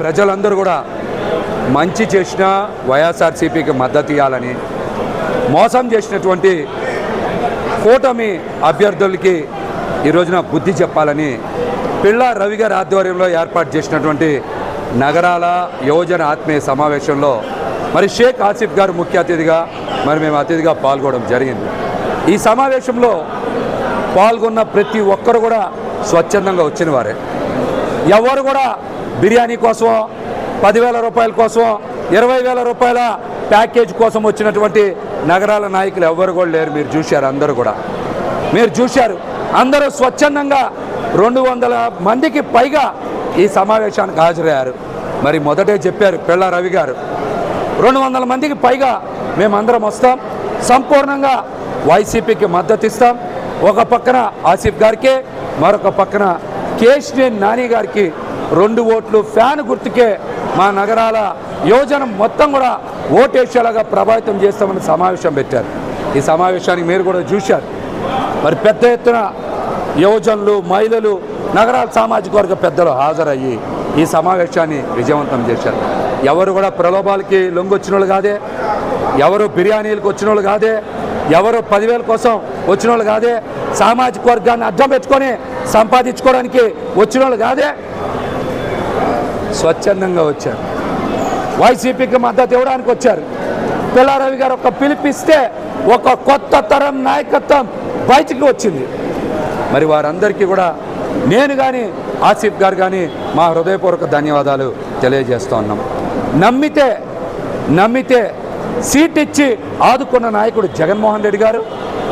ప్రజలందరూ కూడా మంచి చేసిన వైఎస్ఆర్సీపీకి మద్దతు ఇవ్వాలని మోసం చేసినటువంటి కూటమి అభ్యర్థులకి ఈ రోజున బుద్ధి చెప్పాలని పిళ్ళ రవి గారి ఆధ్వర్యంలో ఏర్పాటు చేసినటువంటి నగరాల యువజన ఆత్మీయ సమావేశంలో మరి షేక్ ఆసిఫ్ గారు ముఖ్య అతిథిగా మరి మేము అతిథిగా పాల్గొనడం జరిగింది. ఈ సమావేశంలో పాల్గొన్న ప్రతి ఒక్కరు కూడా స్వచ్ఛందంగా వచ్చిన వారే. ఎవరు కూడా బిర్యానీ కోసం పదివేల రూపాయల కోసం ఇరవై వేల రూపాయల ప్యాకేజ్ కోసం వచ్చినటువంటి నగరాల నాయకులు ఎవరు కూడా లేరు. మీరు చూశారు అందరూ కూడా. మీరు చూశారు. అందరూ స్వచ్ఛందంగా రెండు వందల మందికి పైగా ఈ సమావేశానికి హాజరయ్యారు. మరి మొదటే చెప్పారు పిళ్ళ రవి గారు. రెండు వందల మందికి పైగా మేమందరం వస్తాం. సంపూర్ణంగా వైసీపీకి మద్దతు ఇస్తాం. ఒక పక్కన ఆసిఫ్ గారికి మరొక పక్కన కేశినేని నాని గారికి రెండు ఓట్లు ఫ్యాన్ గుర్తుకే మా నగరాల యోజన మొత్తం కూడా ఓటేసేలాగా ప్రభావితం చేస్తామని సమావేశం పెట్టారు. ఈ సమావేశానికి మీరు కూడా చూశారు. మరి పెద్ద ఎత్తున యువజనులు మహిళలు నగరాల సామాజిక వర్గ పెద్దలు హాజరయ్యి ఈ సమావేశాన్ని విజయవంతం చేశారు. ఎవరు కూడా ప్రలోభాలకి లొంగొచ్చిన వాళ్ళు కాదే ఎవరు బిర్యానీలకు వచ్చిన వాళ్ళు కాదే ఎవరు పదివేల కోసం వచ్చిన వాళ్ళు కాదే సామాజిక వర్గాన్ని అడ్డం పెట్టుకొని సంపాదించుకోవడానికి వచ్చిన వాళ్ళు కాదే స్వచ్ఛందంగా వచ్చారు. వైసీపీకి మద్దతు ఇవ్వడానికి వచ్చారు. పిల్లారవి గారు ఒక పిలిపిస్తే ఒక కొత్త తరం నాయకత్వం బయటికి వచ్చింది. మరి వారందరికీ కూడా నేను కానీ ఆసిఫ్ గారు కానీ మా హృదయపూర్వక ధన్యవాదాలు తెలియజేస్తూ ఉన్నాం. నమ్మితే నమ్మితే సీట్ ఇచ్చి ఆదుకున్న నాయకుడు జగన్మోహన్ రెడ్డి గారు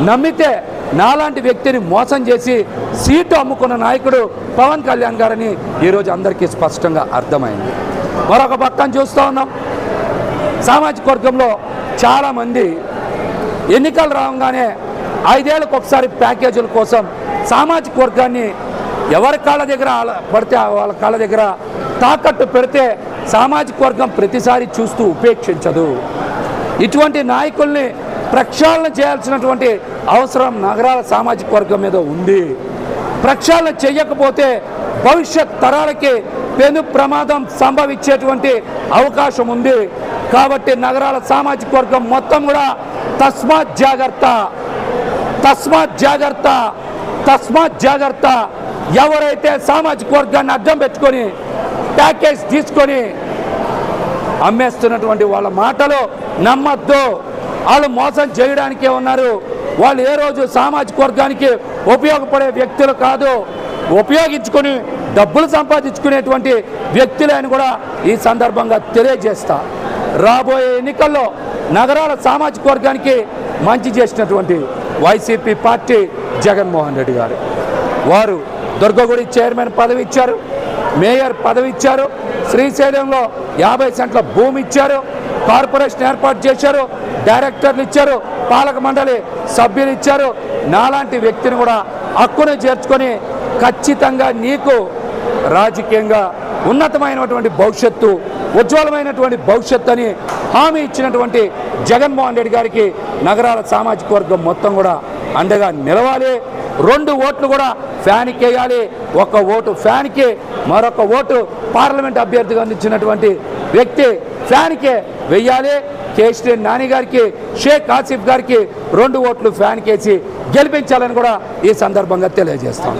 నమ్మితే నాలాంటి వ్యక్తిని మోసం చేసి సీటు అమ్ముకున్న నాయకుడు పవన్ కళ్యాణ్ గారని ఈరోజు అందరికీ స్పష్టంగా అర్థమైంది. మరొక పక్కన చూస్తూ ఉన్నాం. సామాజిక వర్గంలో చాలామంది ఎన్నికలు రాగానే ఐదేళ్ళకు ఒకసారి ప్యాకేజీల కోసం సామాజిక వర్గాన్ని ఎవరి కాళ్ళ దగ్గర పడితే వాళ్ళ కాళ్ళ దగ్గర తాకట్టు పెడితే సామాజిక వర్గం ప్రతిసారి చూస్తూ ఉపేక్షించదు. ఇటువంటి నాయకుల్ని ప్రక్షాళన చేయాల్సినటువంటి అవసరం నగరాల సామాజిక వర్గం మీద ఉంది. ప్రక్షాళన చేయకపోతే భవిష్యత్ తరాలకి పెను ప్రమాదం సంభవించేటువంటి అవకాశం ఉంది. కాబట్టి నగరాల సామాజిక వర్గం మొత్తం కూడా తస్మాత్ జాగ్రత్త తస్మాత్ జాగ్రత్త తస్మాత్ జాగ్రత్త. ఎవరైతే సామాజిక వర్గాన్ని అడ్డం పెట్టుకొని ప్యాకేజ్ తీసుకొని అమ్మేస్తున్నటువంటి వాళ్ళ మాటలు నమ్మద్దు. వాళ్ళు మోసం చేయడానికే ఉన్నారు. వాళ్ళు ఏ రోజు సామాజిక వర్గానికి ఉపయోగపడే వ్యక్తులు కాదు. ఉపయోగించుకొని డబ్బులు సంపాదించుకునేటువంటి వ్యక్తులే అని కూడా ఈ సందర్భంగా తెలియజేస్తా. రాబోయే ఎన్నికల్లో నగరాల సామాజిక వర్గానికి మంచి చేసినటువంటి వైసీపీ పార్టీ జగన్మోహన్ రెడ్డి గారు. వారు దుర్గగుడి చైర్మన్ పదవి ఇచ్చారు మేయర్ పదవి ఇచ్చారు శ్రీశైలంలో యాభై సెంట్ల భూమి ఇచ్చారు కార్పొరేషన్ ఏర్పాటు చేశారు డైరెక్టర్లు ఇచ్చారు పాలక మండలి సభ్యులు ఇచ్చారు. నాలాంటి వ్యక్తిని కూడా హక్కును చేర్చుకొని ఖచ్చితంగా నీకు రాజకీయంగా ఉన్నతమైనటువంటి భవిష్యత్తు ఉజ్వలమైనటువంటి భవిష్యత్తు అని హామీ ఇచ్చినటువంటి జగన్మోహన్ రెడ్డి గారికి నగరాల సామాజిక వర్గం మొత్తం కూడా అండగా నిలవాలి. రెండు ఓట్లు కూడా ఫ్యాన్కి వేయాలి. ఒక ఓటు ఫ్యాన్కి మరొక ఓటు పార్లమెంట్ అభ్యర్థిగా అందించినటువంటి వ్యక్తి ఫ్యాన్కే వెయ్యాలి కేసీఆర్ నాని గారికి షేక్ ఆసిఫ్ గారికి రెండు ఓట్లు ఫ్యాన్ కేసి గెలిపించాలని కూడా ఈ సందర్భంగా తెలియజేస్తాం.